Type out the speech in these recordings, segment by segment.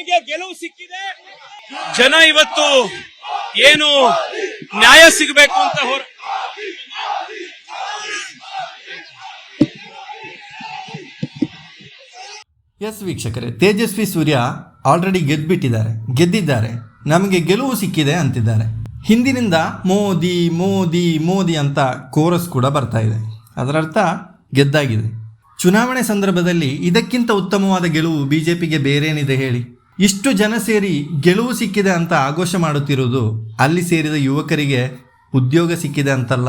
ಗೆಲುವು ಸಿಕ್ಕಿದೆ. ಜನ ಇವತ್ತು ಏನು ನ್ಯಾಯ ಸಿಗಬೇಕು ಅಂತ ಹೊರ ಎಸ್ ವೀಕ್ಷಕರೇ, ತೇಜಸ್ವಿ ಸೂರ್ಯ ಆಲ್ರೆಡಿ ಗೆದ್ಬಿಟ್ಟಿದ್ದಾರೆ. ಗೆದ್ದಿದ್ದಾರೆ. ನಮಗೆ ಗೆಲುವು ಸಿಕ್ಕಿದೆ ಅಂತಿದ್ದಾರೆ. ಹಿಂದಿನಿಂದ ಮೋದಿ ಮೋದಿ ಮೋದಿ ಅಂತ ಕೋರಸ್ ಕೂಡ ಬರ್ತಾ ಇದೆ. ಅದರರ್ಥ ಗೆದ್ದಾಗಿದೆ. ಚುನಾವಣೆ ಸಂದರ್ಭದಲ್ಲಿ ಇದಕ್ಕಿಂತ ಉತ್ತಮವಾದ ಗೆಲುವು ಬಿಜೆಪಿಗೆ ಬೇರೇನಿದೆ ಹೇಳಿ? ಇಷ್ಟು ಜನ ಸೇರಿ ಗೆಲುವು ಸಿಕ್ಕಿದೆ ಅಂತ ಆಘೋಷ ಮಾಡುತ್ತಿರುವುದು ಅಲ್ಲಿ ಸೇರಿದ ಯುವಕರಿಗೆ ಉದ್ಯೋಗ ಸಿಕ್ಕಿದೆ ಅಂತಲ್ಲ.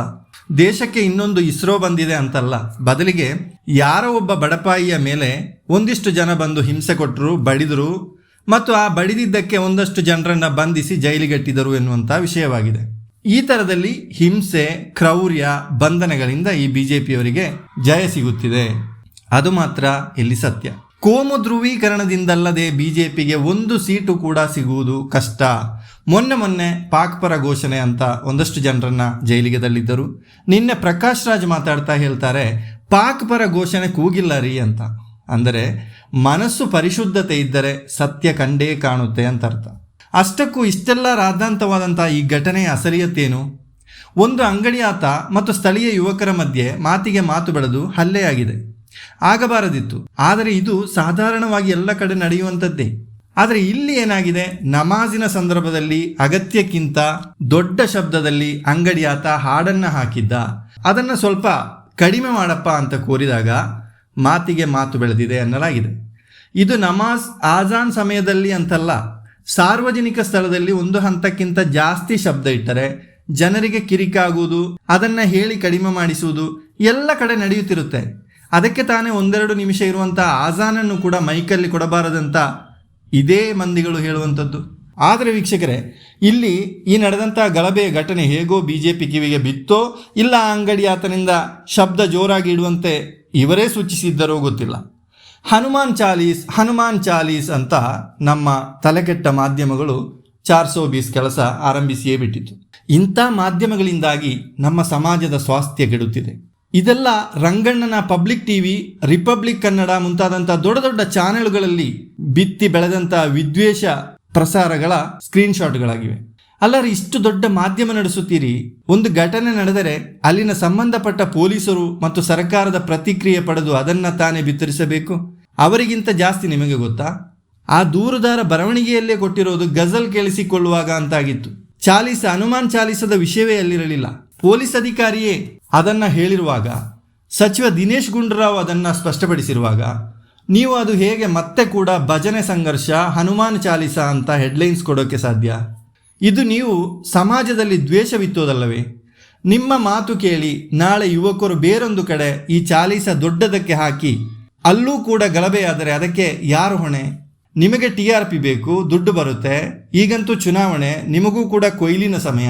ದೇಶಕ್ಕೆ ಇನ್ನೊಂದು ಇಸ್ರೋ ಬಂದಿದೆ ಅಂತಲ್ಲ. ಬದಲಿಗೆ ಯಾರೋ ಒಬ್ಬ ಬಡಪಾಯಿಯ ಮೇಲೆ ಒಂದಿಷ್ಟು ಜನ ಬಂದು ಹಿಂಸೆ ಕೊಟ್ಟರು ಬಡಿದರು ಮತ್ತು ಆ ಬಡಿದಿದ್ದಕ್ಕೆ ಒಂದಷ್ಟು ಜನರನ್ನು ಬಂಧಿಸಿ ಜೈಲಿಗಟ್ಟಿದರು ಎನ್ನುವಂಥ ವಿಷಯವಾಗಿದೆ. ಈ ಥರದಲ್ಲಿ ಹಿಂಸೆ, ಕ್ರೌರ್ಯ, ಬಂಧನಗಳಿಂದ ಈ ಬಿಜೆಪಿಯವರಿಗೆ ಜಯ ಸಿಗುತ್ತಿದೆ. ಅದು ಮಾತ್ರ ಇಲ್ಲಿ ಸತ್ಯ. ಕೋಮು ಧ್ರುವೀಕರಣದಿಂದಲ್ಲದೆ ಬಿಜೆಪಿಗೆ ಒಂದು ಸೀಟು ಕೂಡ ಸಿಗುವುದು ಕಷ್ಟ. ಮೊನ್ನೆ ಮೊನ್ನೆ ಪಾಕ್ ಪರ ಘೋಷಣೆ ಅಂತ ಒಂದಷ್ಟು ಜನರನ್ನ ಜೈಲಿಗೆ ತಳ್ಳಿದ್ದರು ನಿನ್ನೆ ಪ್ರಕಾಶ್ ರಾಜ್ ಮಾತಾಡ್ತಾ ಹೇಳ್ತಾರೆ, ಪಾಕ್ ಪರ ಘೋಷಣೆ ಕೂಗಿಲ್ಲ ರೀ ಅಂತ. ಅಂದರೆ ಮನಸ್ಸು ಪರಿಶುದ್ಧತೆ ಇದ್ದರೆ ಸತ್ಯ ಕಂಡೇ ಕಾಣುತ್ತೆ ಅಂತ ಅರ್ಥ. ಅಷ್ಟಕ್ಕೂ ಇಷ್ಟೆಲ್ಲ ರಾದ್ಧಾಂತವಾದಂಥ ಈ ಘಟನೆಯ ಅಸಲಿಯತ್ತೇನು? ಒಂದು ಅಂಗಡಿಯಾತ ಮತ್ತು ಸ್ಥಳೀಯ ಯುವಕರ ಮಧ್ಯೆ ಮಾತಿಗೆ ಮಾತು ಬೆಳೆದು ಹಲ್ಲೆಯಾಗಿದೆ. ಆಗಬಾರದಿತ್ತು. ಆದರೆ ಇದು ಸಾಧಾರಣವಾಗಿ ಎಲ್ಲ ಕಡೆ ನಡೆಯುವಂಥದ್ದೇ. ಆದರೆ ಇಲ್ಲಿ ಏನಾಗಿದೆ? ನಮಾಜಿನ ಸಂದರ್ಭದಲ್ಲಿ ಅಗತ್ಯಕ್ಕಿಂತ ದೊಡ್ಡ ಶಬ್ದದಲ್ಲಿ ಅಂಗಡಿಯಾತ ಹಾಡನ್ನ ಹಾಕಿದ್ದ. ಅದನ್ನು ಸ್ವಲ್ಪ ಕಡಿಮೆ ಮಾಡಪ್ಪ ಅಂತ ಕೋರಿದಾಗ ಮಾತಿಗೆ ಮಾತು ಬೆಳೆದಿದೆ ಎನ್ನಲಾಗಿದೆ ಇದು ನಮಾಜ್ ಆಜಾನ್ ಸಮಯದಲ್ಲಿ ಅಂತಲ್ಲ. ಸಾರ್ವಜನಿಕ ಸ್ಥಳದಲ್ಲಿ ಒಂದು ಹಂತಕ್ಕಿಂತ ಜಾಸ್ತಿ ಶಬ್ದ ಇಟ್ಟರೆ ಜನರಿಗೆ ಕಿರಿಕಾಗುವುದು, ಅದನ್ನ ಹೇಳಿ ಕಡಿಮೆ ಮಾಡಿಸುವುದು ಎಲ್ಲ ಕಡೆ ನಡೆಯುತ್ತಿರುತ್ತೆ. ಅದಕ್ಕೆ ತಾನೇ ಒಂದೆರಡು ನಿಮಿಷ ಇರುವಂಥ ಆಜಾನನ್ನು ಕೂಡ ಮೈಕಲ್ಲಿ ಕೊಡಬಾರದಂತ ಇದೇ ಮಂದಿಗಳು ಹೇಳುವಂಥದ್ದು. ಆದರೆ ವೀಕ್ಷಕರೇ, ಇಲ್ಲಿ ಈ ನಡೆದಂಥ ಗಲಭೆಯ ಘಟನೆ ಹೇಗೋ ಬಿ ಜೆ ಪಿ ಕಿವಿಗೆ ಬಿತ್ತೋ, ಇಲ್ಲ ಅಂಗಡಿ ಆತನಿಂದ ಶಬ್ದ ಜೋರಾಗಿ ಇಡುವಂತೆ ಇವರೇ ಸೂಚಿಸಿದ್ದರೋ ಗೊತ್ತಿಲ್ಲ. ಹನುಮಾನ್ ಚಾಲೀಸ್ ಹನುಮಾನ್ ಚಾಲೀಸ್ ಅಂತ ನಮ್ಮ ತಲೆಕೆಟ್ಟ ಮಾಧ್ಯಮಗಳು ಚಾರ್ ಸೋ ಬೀಸ್ ಕೆಲಸ ಆರಂಭಿಸಿಯೇ ಬಿಟ್ಟಿತು ಇಂಥ ಮಾಧ್ಯಮಗಳಿಂದಾಗಿ ನಮ್ಮ ಸಮಾಜದ ಸ್ವಾಸ್ಥ್ಯ ಕೆಡುತ್ತಿದೆ. ಇದೆಲ್ಲ ರಂಗಣ್ಣನ ಪಬ್ಲಿಕ್ ಟಿವಿ, ರಿಪಬ್ಲಿಕ್ ಕನ್ನಡ ಮುಂತಾದಂಥ ದೊಡ್ಡ ದೊಡ್ಡ ಚಾನೆಲ್ಗಳಲ್ಲಿ ಬಿತ್ತಿ ಬೆಳೆದಂಥ ವಿದ್ವೇಷ ಪ್ರಸಾರಗಳ ಸ್ಕ್ರೀನ್ಶಾಟ್ಗಳಾಗಿವೆ. ಅಲ್ಲರೆ, ಇಷ್ಟು ದೊಡ್ಡ ಮಾಧ್ಯಮ ನಡೆಸುತ್ತೀರಿ. ಒಂದು ಘಟನೆ ನಡೆದರೆ ಅಲ್ಲಿನ ಸಂಬಂಧಪಟ್ಟ ಪೊಲೀಸರು ಮತ್ತು ಸರ್ಕಾರದ ಪ್ರತಿಕ್ರಿಯೆ ಪಡೆದು ಅದನ್ನ ತಾನೇ ಬಿತ್ತರಿಸಬೇಕು? ಅವರಿಗಿಂತ ಜಾಸ್ತಿ ನಿಮಗೆ ಗೊತ್ತಾ? ಆ ದೂರದಾರ ಬರವಣಿಗೆಯಲ್ಲೇ ಕೊಟ್ಟಿರೋದು ಗಜಲ್ ಕೇಳಿಸಿಕೊಳ್ಳುವಾಗ ಅಂತಾಗಿತ್ತು. ಚಾಲಿಸ, ಹನುಮಾನ್ ಚಾಲಿಸದ ವಿಷಯವೇ ಅಲ್ಲಿರಲಿಲ್ಲ. ಪೊಲೀಸ್ ಅಧಿಕಾರಿಯೇ ಅದನ್ನ ಹೇಳಿರುವಾಗ, ಸಚಿವ ದಿನೇಶ್ ಗುಂಡೂರಾವ್ ಅದನ್ನು ಸ್ಪಷ್ಟಪಡಿಸಿರುವಾಗ, ನೀವು ಅದು ಹೇಗೆ ಮತ್ತೆ ಕೂಡ ಭಜನೆ ಸಂಘರ್ಷ, ಹನುಮಾನ್ ಚಾಲಿಸ ಅಂತ ಹೆಡ್ಲೈನ್ಸ್ ಕೊಡೋಕ್ಕೆ ಸಾಧ್ಯ? ಇದು ನೀವು ಸಮಾಜದಲ್ಲಿ ದ್ವೇಷವಿತ್ತೋದಲ್ಲವೇ? ನಿಮ್ಮ ಮಾತು ಕೇಳಿ ನಾಳೆ ಯುವಕರು ಬೇರೊಂದು ಕಡೆ ಈ ಚಾಲೀಸ ದೊಡ್ಡದಕ್ಕೆ ಹಾಕಿ, ಅಲ್ಲೂ ಕೂಡ ಗಲಭೆಯಾದರೆ ಅದಕ್ಕೆ ಯಾರು ಹೊಣೆ? ನಿಮಗೆ ಟಿ ಆರ್ ಪಿ ಬೇಕು, ದುಡ್ಡು ಬರುತ್ತೆ, ಈಗಂತೂ ಚುನಾವಣೆ, ನಿಮಗೂ ಕೂಡ ಕೊಯ್ಲಿನ ಸಮಯ.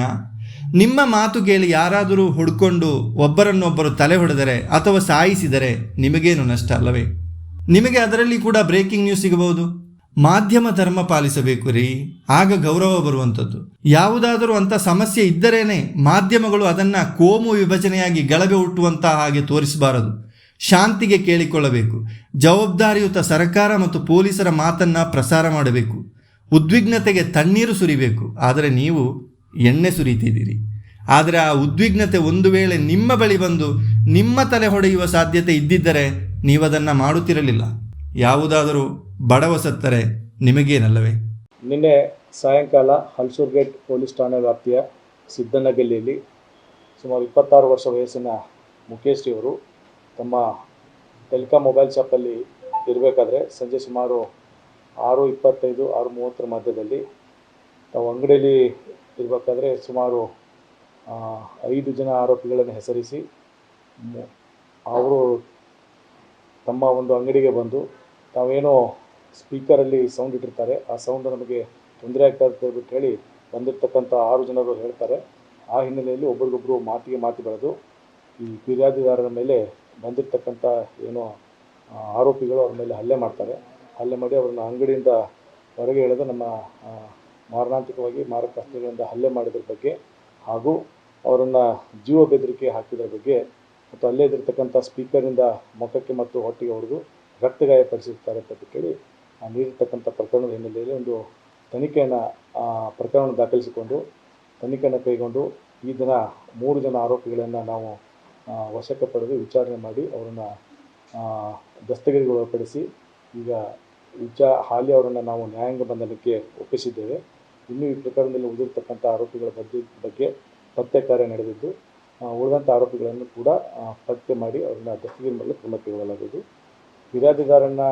ನಿಮ್ಮ ಮಾತು ಕೇಳಿ ಯಾರಾದರೂ ಹುಡ್ಕೊಂಡು ಒಬ್ಬರನ್ನೊಬ್ಬರು ತಲೆ ಹೊಡೆದರೆ ಅಥವಾ ಸಾಯಿಸಿದರೆ ನಿಮಗೇನು ನಷ್ಟ ಅಲ್ಲವೇ? ನಿಮಗೆ ಅದರಲ್ಲಿ ಕೂಡ ಬ್ರೇಕಿಂಗ್ ನ್ಯೂಸ್ ಸಿಗಬಹುದು. ಮಾಧ್ಯಮ ಧರ್ಮ ಪಾಲಿಸಬೇಕು ರೀ. ಆಗ ಗೌರವ ಬರುವಂಥದ್ದು. ಯಾವುದಾದರೂ ಅಂತ ಸಮಸ್ಯೆ ಇದ್ದರೇನೆ ಮಾಧ್ಯಮಗಳು ಅದನ್ನ ಕೋಮು ವಿಭಜನೆಯಾಗಿ ಗಲಭೆ ಹುಟ್ಟುವಂತಹ ಹಾಗೆ ತೋರಿಸಬಾರದು. ಶಾಂತಿಗೆ ಕೇಳಿಕೊಳ್ಳಬೇಕು. ಜವಾಬ್ದಾರಿಯುತ ಸರ್ಕಾರ ಮತ್ತು ಪೊಲೀಸರ ಮಾತನ್ನ ಪ್ರಸಾರ ಮಾಡಬೇಕು. ಉದ್ವಿಗ್ನತೆಗೆ ತಣ್ಣೀರು ಸುರಿಬೇಕು. ಆದರೆ ನೀವು ಎಣ್ಣೆ ಸುರಿತಿದ್ದೀರಿ. ಆದರೆ ಆ ಉದ್ವಿಗ್ನತೆ ಒಂದು ವೇಳೆ ನಿಮ್ಮ ಬಳಿ ಬಂದು ನಿಮ್ಮ ತಲೆ ಹೊಡೆಯುವ ಸಾಧ್ಯತೆ ಇದ್ದಿದ್ದರೆ ನೀವದನ್ನು ಮಾಡುತ್ತಿರಲಿಲ್ಲ. ಯಾವುದಾದರೂ ಬಡವ ಸತ್ತರೆ ನಿಮಗೇನಲ್ಲವೇ? ನಿನ್ನೆ ಸಾಯಂಕಾಲ ಹಲ್ಸೂರ್ ಗೇಟ್ ಪೊಲೀಸ್ ಠಾಣೆ ವ್ಯಾಪ್ತಿಯ ಸಿದ್ದನಗಲ್ಲಿಯಲ್ಲಿ ಸುಮಾರು ಇಪ್ಪತ್ತಾರು ವರ್ಷ ವಯಸ್ಸಿನ ಮುಖೇಶ್ ಅವರು ತಮ್ಮ ಟೆಲಿಕಾಂ ಮೊಬೈಲ್ ಶಾಪಲ್ಲಿ ಇರಬೇಕಾದ್ರೆ ಸಂಜೆ ಸುಮಾರು ಆರು ಇಪ್ಪತ್ತೈದು, ಆರು ಮೂವತ್ತರ ಮಧ್ಯದಲ್ಲಿ ತಾವು ಅಂಗಡಿಯಲ್ಲಿ ಇರಬೇಕಾದ್ರೆ ಸುಮಾರು ಐದು ಜನ ಆರೋಪಿಗಳನ್ನು ಹೆಸರಿಸಿ ಅವರು ತಮ್ಮ ಒಂದು ಅಂಗಡಿಗೆ ಬಂದು ತಾವೇನೋ ಸ್ಪೀಕರಲ್ಲಿ ಸೌಂಡ್ ಇಟ್ಟಿರ್ತಾರೆ. ಆ ಸೌಂಡ್ ನಮಗೆ ತೊಂದರೆ ಆಗ್ತಾ ಹೇಳ್ಬಿಟ್ಟು ಹೇಳಿ ಬಂದಿರತಕ್ಕಂಥ ಆರು ಜನರು ಹೇಳ್ತಾರೆ. ಆ ಹಿನ್ನೆಲೆಯಲ್ಲಿ ಒಬ್ರಿಗೊಬ್ರು ಮಾತಿಗೆ ಮಾತು ಬೆಳೆದು ಈ ಫಿರ್ಯಾದಿದಾರರ ಮೇಲೆ ಬಂದಿರತಕ್ಕಂಥ ಏನೋ ಆರೋಪಿಗಳು ಅವ್ರ ಮೇಲೆ ಹಲ್ಲೆ ಮಾಡ್ತಾರೆ. ಹಲ್ಲೆ ಮಾಡಿ ಅವ್ರನ್ನ ಅಂಗಡಿಯಿಂದ ಹೊರಗೆ ಎಳೆದು ನಮ್ಮ ಮಾರಣಾಂತಿಕವಾಗಿ ಮಾರಕಾಸ್ತ್ರಗಳಿಂದ ಹಲ್ಲೆ ಮಾಡಿದ್ರ ಬಗ್ಗೆ ಹಾಗೂ ಅವರನ್ನು ಜೀವ ಬೆದರಿಕೆ ಹಾಕಿದ್ರ ಬಗ್ಗೆ ಮತ್ತು ಅಲ್ಲೇ ಇದ್ದಿರ್ತಕ್ಕಂಥ ಸ್ಪೀಕರಿಂದ ಮುಖಕ್ಕೆ ಮತ್ತು ಹೊಟ್ಟೆಗೆ ಹೊಡೆದು ರಕ್ತಗಾಯಪಡಿಸಿರ್ತಾರೆ ಅಂತ ಕೇಳಿ ನೀಡಿರ್ತಕ್ಕಂಥ ಪ್ರಕರಣದ ಹಿನ್ನೆಲೆಯಲ್ಲಿ ಒಂದು ತನಿಖೆಯನ್ನು ಪ್ರಕರಣ ದಾಖಲಿಸಿಕೊಂಡು ತನಿಖೆಯನ್ನು ಕೈಗೊಂಡು ಈ ದಿನ ಮೂರು ಜನ ಆರೋಪಿಗಳನ್ನು ನಾವು ವಶಕ್ಕೆ ಪಡೆದು ವಿಚಾರಣೆ ಮಾಡಿ ಅವರನ್ನು ದಸ್ತಗಿರಿಗೆ ಒಳಪಡಿಸಿ ಈಗ ವಿಚಾ, ಹಾಲಿ ಅವರನ್ನು ನಾವು ನ್ಯಾಯಾಂಗ ಬಂಧನಕ್ಕೆ ಒಪ್ಪಿಸಿದ್ದೇವೆ. ಇನ್ನೂ ಈ ಪ್ರಕರಣದಲ್ಲಿ ಉಳಿದಿರ್ತಕ್ಕಂಥ ಆರೋಪಿಗಳ ಬಗ್ಗೆ ಬಗ್ಗೆ ಪತ್ತೆ ಕಾರ್ಯ ನಡೆದಿದ್ದು ಉಳಿದಂಥ ಆರೋಪಿಗಳನ್ನು ಕೂಡ ಪತ್ತೆ ಮಾಡಿ ಅವರನ್ನ ದಸ್ತಗಿರಿ ಮಾಡಲು ಕ್ರಮ ಕೈಗೊಳ್ಳಲಾಗುವುದು ಫಿರ್ಯಾದಿದಾರನ್ನ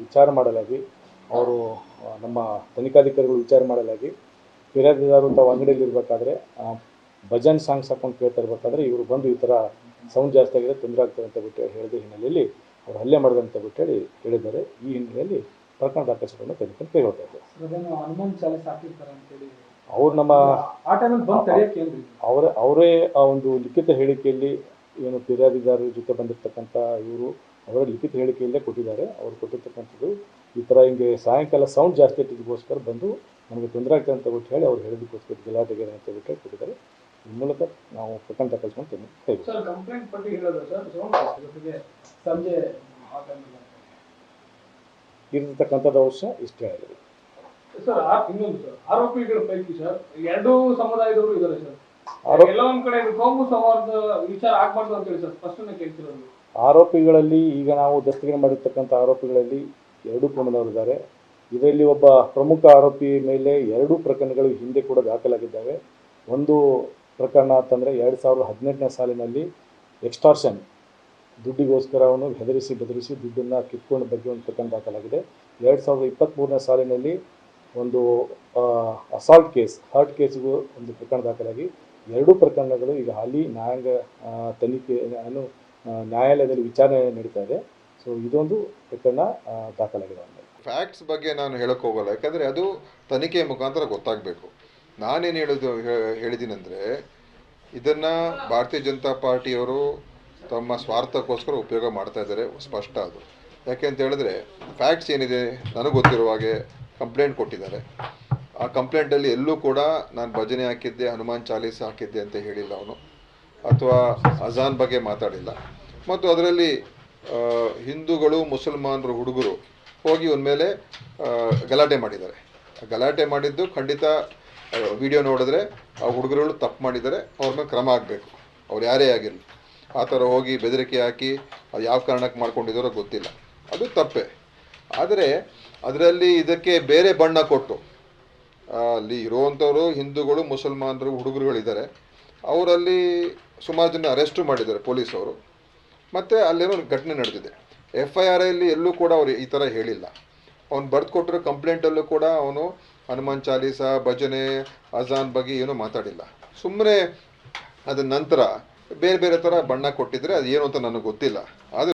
ವಿಚಾರ ಮಾಡಲಾಗಿ, ಅವರು ನಮ್ಮ ತನಿಖಾಧಿಕಾರಿಗಳು ವಿಚಾರ ಮಾಡಲಾಗಿ ಫಿರ್ಯಾದಿದಾರರು ತಾವು ಅಂಗಡಿಯಲ್ಲಿರಬೇಕಾದ್ರೆ ಭಜನ್ ಸಾಂಗ್ಸ್ ಹಾಕೊಂಡು ಕೇಳ್ತಾ ಇರಬೇಕಾದ್ರೆ ಇವರು ಬಂದು ಈ ಥರ ಸೌಂಡ್ ಜಾಸ್ತಿ ಆಗಿದೆ, ತೊಂದರೆ ಆಗ್ತದೆ ಅಂತ ಬಿಟ್ಟು ಹೇಳಿದ ಹಿನ್ನೆಲೆಯಲ್ಲಿ ಅವರು ಹಲ್ಲೆ ಮಾಡಿದಂತ ಬಿಟ್ಟು ಹೇಳಿ, ಹೇಳಿದ್ದಾರೆ. ಈ ಹಿನ್ನೆಲೆಯಲ್ಲಿ ಪ್ರಕರಣ ದಾಖಲಿಸಿಕೊಂಡು ತೆಗೆದುಕೊಂಡು ಹಾಕಿರ್ತಾರೆ ಅವ್ರು ನಮ್ಮ ಅವರ ಅವರೇ ಆ ಒಂದು ಲಿಖಿತ ಹೇಳಿಕೆಯಲ್ಲಿ ಏನು ಫಿರ್ಯಾದಿದಾರರ ಜೊತೆ ಬಂದಿರತಕ್ಕಂಥ ಇವರು ಅವರ ಲಿಖಿತ ಹೇಳಿಕೆಯಲ್ಲೇ ಕೊಟ್ಟಿದ್ದಾರೆ. ಅವರು ಕೊಟ್ಟಿರ್ತಕ್ಕಂಥದ್ದು ಈ ಥರ ಹಿಂಗೆ ಸಾಯಂಕಾಲ ಸೌಂಡ್ ಜಾಸ್ತಿ ಇಟ್ಟಿದ್ದಕ್ಕೋಸ್ಕರ ಬಂದು ನಮಗೆ ತೊಂದರೆ ಆಗ್ತದೆ ಅಂತ ಬಿಟ್ಟು ಹೇಳಿ ಅವ್ರು ಹೇಳಿದ್ದಕ್ಕೋಸ್ಕರ ಗಲಾಟೆಗೆ ಅಂತ ಬಿಟ್ಟು ಹೇಳಿ ಕೊಟ್ಟಿದ್ದಾರೆ ಈ ಮೂಲಕ ನಾವು ಪ್ರಕರಣ ದಾಖಲಿಸ್ಕೊಂಡು ಜೊತೆಗೆ ಸಂಜೆ ಇರತಕ್ಕಂಥದ್ದು ಅವಶ್ಯ ಇಷ್ಟೇ ಆಗಿದೆ. ಸರ್ ಇನ್ನೊಂದು ಸರ್ ಆರೋಪಿಗಳ ಪೈಕಿ ಸರ್ ಎರಡೂ ಸಮುದಾಯದವರು ಇದ್ದಾರೆ ಸರ್. ಒಂದ್ ಕಡೆ ಕೋಮು ಸೌಹಾರ್ದ ವಿಚಾರ ಆಗ್ಬಾರ್ದು ಅಂತ ಹೇಳಿ ಸರ್ ಸ್ಪಷ್ಟನೆ ಕೇಳ್ತಿರೋದು ಆರೋಪಿಗಳಲ್ಲಿ ಈಗ ನಾವು ದಸ್ತಗಿರಿ ಮಾಡಿರ್ತಕ್ಕಂಥ ಆರೋಪಿಗಳಲ್ಲಿ ಎರಡು ಪ್ರಮಾಣದವರಿದ್ದಾರೆ ಇದರಲ್ಲಿ ಒಬ್ಬ ಪ್ರಮುಖ ಆರೋಪಿ ಮೇಲೆ ಎರಡೂ ಪ್ರಕರಣಗಳು ಹಿಂದೆ ಕೂಡ ದಾಖಲಾಗಿದ್ದಾವೆ. ಒಂದು ಪ್ರಕರಣ ಅಂತಂದರೆ ಎರಡು ಸಾವಿರದ ಹದಿನೆಂಟನೇ ಸಾಲಿನಲ್ಲಿ ಎಕ್ಸ್ಟಾರ್ಷನ್ ದುಡ್ಡಿಗೋಸ್ಕರ ಅವನು ಹೆದರಿಸಿ ಬೆದರಿಸಿ ದುಡ್ಡನ್ನು ಕಿತ್ಕೊಂಡು ಬಗ್ಗೆ ಒಂದು ಪ್ರಕರಣ ದಾಖಲಾಗಿದೆ. ಎರಡು ಸಾವಿರದ ಇಪ್ಪತ್ತ್ಮೂರನೇ ಸಾಲಿನಲ್ಲಿ ಒಂದು ಅಸಾಲ್ಟ್ ಕೇಸ್ ಹರ್ಟ್ ಕೇಸಿಗೂ ಒಂದು ಪ್ರಕರಣ ದಾಖಲಾಗಿ. ಎರಡೂ ಪ್ರಕರಣಗಳು ಈಗ ಹಾಲಿ ನ್ಯಾಯಾಂಗ ತನಿಖೆ, ಏನು ನ್ಯಾಯಾಲಯದಲ್ಲಿ ವಿಚಾರಣೆ ನಡೀತಾ ಇದೆ. ಸೊ ಇದೊಂದು ಪ್ರಕರಣ ದಾಖಲಾಗಿದೆ ಫ್ಯಾಕ್ಟ್ಸ್ ಬಗ್ಗೆ ನಾನು ಹೇಳಕ್ಕೆ ಹೋಗಲ್ಲ. ಯಾಕಂದರೆ ಅದು ತನಿಖೆ ಮುಖಾಂತರ ಗೊತ್ತಾಗಬೇಕು. ನಾನೇನು ಹೇಳೋದು ಹೇಳಿದ್ದೀನಂದರೆ ಇದನ್ನು ಭಾರತೀಯ ಜನತಾ ಪಾರ್ಟಿಯವರು ತಮ್ಮ ಸ್ವಾರ್ಥಕ್ಕೋಸ್ಕರ ಉಪಯೋಗ ಮಾಡ್ತಾ ಇದ್ದಾರೆ, ಸ್ಪಷ್ಟ ಅದು. ಯಾಕೆ ಅಂತ ಹೇಳಿದ್ರೆ ಫ್ಯಾಕ್ಟ್ಸ್ ಏನಿದೆ ನನಗೆ ಗೊತ್ತಿರುವ ಹಾಗೆ ಕಂಪ್ಲೇಂಟ್ ಕೊಟ್ಟಿದ್ದಾರೆ. ಆ ಕಂಪ್ಲೇಂಟಲ್ಲಿ ಎಲ್ಲೂ ಕೂಡ ನಾನು ಭಜನೆ ಹಾಕಿದ್ದೆ, ಹನುಮಾನ್ ಚಾಲೀಸ್ ಹಾಕಿದ್ದೆ ಅಂತ ಹೇಳಿಲ್ಲ ಅವನು. ಅಥವಾ ಅಜಾನ್ ಬಗ್ಗೆ ಮಾತಾಡಿಲ್ಲ. ಮತ್ತು ಅದರಲ್ಲಿ ಹಿಂದೂಗಳು, ಮುಸಲ್ಮಾನರು, ಹುಡುಗರು ಹೋಗಿ ಅವನ ಮೇಲೆ ಗಲಾಟೆ ಮಾಡಿದ್ದಾರೆ. ಗಲಾಟೆ ಮಾಡಿದ್ದು ಖಂಡಿತ ವಿಡಿಯೋ ನೋಡಿದ್ರೆ ಆ ಹುಡುಗರುಗಳು ತಪ್ಪು ಮಾಡಿದ್ದಾರೆ, ಅವ್ರ ಮೇಲೆ ಕ್ರಮ ಆಗಬೇಕು ಅವ್ರು ಯಾರೇ ಆಗಿರಲಿ. ಆ ಥರ ಹೋಗಿ ಬೆದರಿಕೆ ಹಾಕಿ ಅದು ಯಾವ ಕಾರಣಕ್ಕೆ ಮಾಡ್ಕೊಂಡಿದ್ದಾರೋ ಗೊತ್ತಿಲ್ಲ. ಅದು ತಪ್ಪೆ. ಆದರೆ ಅದರಲ್ಲಿ ಇದಕ್ಕೆ ಬೇರೆ ಬಣ್ಣ ಕೊಟ್ಟು ಅಲ್ಲಿ ಇರುವಂಥವರು, ಹಿಂದೂಗಳು, ಮುಸಲ್ಮಾನರು, ಹುಡುಗರುಗಳಿದ್ದಾರೆ. ಅವರಲ್ಲಿ ಸುಮಾರು ಜನ ಅರೆಸ್ಟು ಮಾಡಿದ್ದಾರೆ ಪೊಲೀಸವರು. ಮತ್ತು ಅಲ್ಲೇನೋ ಘಟನೆ ನಡೆದಿದೆ. ಎಫ್ ಐ ಆರ್ ಐಲಿ ಎಲ್ಲೂ ಕೂಡ ಅವರು ಈ ಥರ ಹೇಳಿಲ್ಲ. ಅವ್ನು ಬರೆದು ಕೊಟ್ಟಿರೋ ಕಂಪ್ಲೇಂಟಲ್ಲೂ ಕೂಡ ಅವನು ಹನುಮಾನ್ ಚಾಲೀಸ, ಭಜನೆ, ಅಜಾನ್ ಬಗ್ಗೆ ಏನೂ ಮಾತಾಡಿಲ್ಲ. ಸುಮ್ಮನೆ ಅದ ನಂತರ ಬೇರೆ ಬೇರೆ ತರ ಬಣ್ಣ ಕೊಟ್ಟಿದ್ರೆ ಅದು ಏನು ಅಂತ ನನಗೆ ಗೊತ್ತಿಲ್ಲ. ಆದರೆ